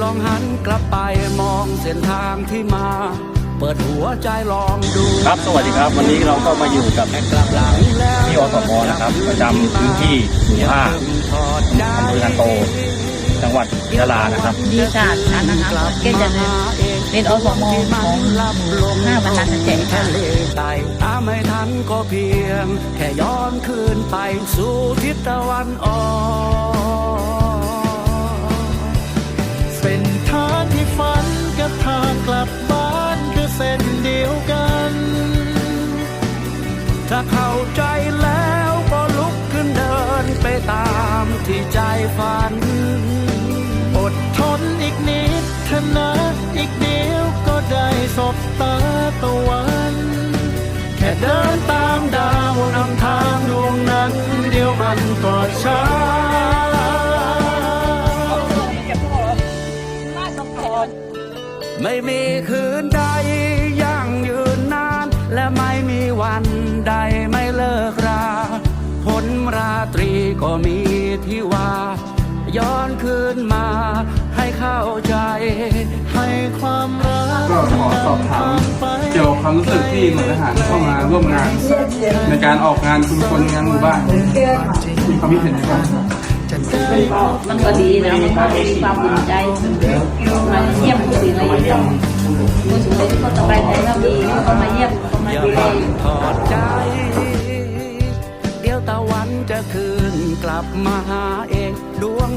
ลองหันกลับไปมองเส้นทางที่มา เปิดหัวใจลองดูครับสวัสดีครับ วันนี้เราก็มาอยู่กับแต่กลับหลังแล้วพี่อสมนะครับประจำพื้นที่หมู่ห้าถอดใจอำเภอฮันโต จังหวัดยะลานะครับดีศาสตร์อันนะคะเกณฑ์จะเป็นอสมของห้าบรรทัดเจ็ดค่ะทะเลไต่ตามไม่ทันก็เพียง แค่ย้อนคืนไปสู่ทิศตะวันออก เข้าใจแล้วก็ลุกขึ้นเดินไปตามที่ใจฝัน อดทนอีกนิดเถอะนะอีกเดียวก็ได้สบตาตะวัน แค่เดินตามดาวนำทางดวงนั้น เดียวมันก็ช้าไม่มีคืนใดยั่งยืนนานและไม่ ใดไม่เลิกราผลราตรีก็มีที่ว่า ย้อนคืนมาให้เข้าใจ ให้ความรักก็ขอสอบถามเกี่ยวกับความรู้สึกที่หน่วยทหารเข้ามาร่วมงาน ในการออกงานชุมชนงานหมู่บ้านมีความคิดเห็นยังไงบ้างครับมันก็ดีนะมันก็มีความภูมิใจมาเยี่ยมผู้สูงอายุผู้สูงอายุก็ แล้าเยี่นมอดใจ เดี๋ยวตะวันจะคืนกลับมาหาเองดวง